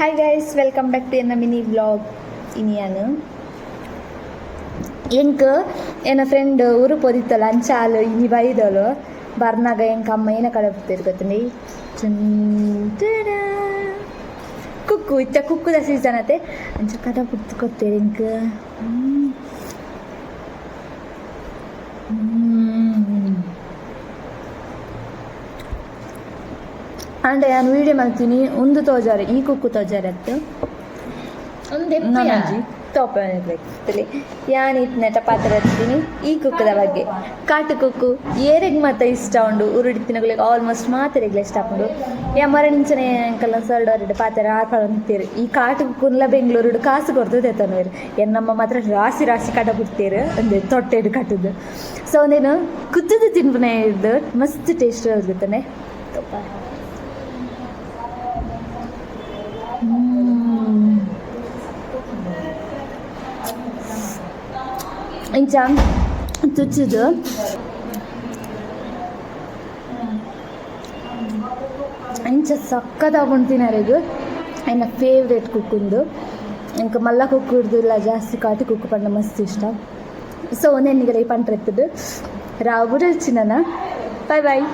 Hi guys welcome back to ಎನ್ನ mini blog ಇನಿಯಾನು ಎಂಕ್ ಎನ್ನ ಫ್ರೆಂಡ್ ಊರು ಪೊದಿತ್ತಲ್ಲ ಅಂಚಾಲು ಇನಿ ಬೈದಲು ಬರ್ನಾಗ ಎಂಕ ಅಮ್ಮ ಏನ ಕಡೆ ಬಿಡ್ತೀರಿ ಗೊತ್ತಂಡಿ ಕುಕ್ಕು ಇತ್ತ ಕುಕ್ಕುದ ಸೀಸನ್ ಅತ್ತೆ ಅಂಚ ಕದ ಬಿಡ್ತು ಕೊಡ್ತೀರಿ ಎಂಕ್ ಹ್ಮ್. ಅಂದ್ರೆ ಯಾನ್ ವಿಡಿಯೋ ಮಾಡ್ತೀನಿ. ಒಂದು ತೋಜಾರೆ ಈ ಕುಕ್ಕು ತೋಜಾರೆ ಅತ್ತು. ಒಂದೇ ನಮ್ಮಜ್ಜಿ ತೋಪ ಬೇಕಲ್ಲಿ ಯಾನ್ ಇತ್ನೆಟ ಪಾತ್ರ ಇರ್ತೀನಿ ಈ ಕುಕ್ಕದ ಬಗ್ಗೆ. ಕಾಟು ಕುಕ್ಕು ಏರೆಗ್ ಮಾತ್ರ ಇಷ್ಟ ಉಂಡು. ಉರುಡಿ ತಿನ್ನಗಳಿಗೆ ಆಲ್ಮೋಸ್ಟ್ ಮಾತ್ರೆಗ್ಲ ಇಷ್ಟ ಉಂಡು. ಯಾ ಮರ ನಿಂಚನೆ ಅಂಕಲ್ಲ ಸರ್ಡ್ ಪಾತ್ರ ಆಡ್ಕೊಂಡು ಅಂತೀರಿ ಈ ಕಾಟು ಕುನ್ಲ ಬೆಂಗಳೂರು ಕಾಸು ಕೊಡ್ತದೆ ಎತ್ತನವ್ರು ಎನ್ನಮ್ಮ ಮಾತ್ರ ರಾಶಿ ರಾಶಿ ಕಟ ಬಿಡ್ತೀರಿ. ಒಂದು ತೊಟ್ಟೆಡು ಕಟ್ಟುದು. ಸೊ ಒಂದೇನು ಕುತ್ತದು ತಿನ್ಪನೆ ಇದ್ದು ಮಸ್ತ್ ಟೇಸ್ಟ್ ಇರ್ತಾನೆ ತಪ್ಪ. ಇಂಚ ತುಚ್ಚದು ಇಂಚ ಸಕ್ಕತ್ತಾಗಿ ತಿನ್ನರಿಗೂ ఆయన ఫేవరెట్ కుక్ ఉంది ఇంకా మళ్ళా కుక్ ఉర్దులా జాస్తి కాటి కుక్ పండ మస్తు ఇష్టం సో నేను ఇక్కడ ఈ పంట ఎత్తుడు రావు వచ్చిందనా బాయ్ బాయ్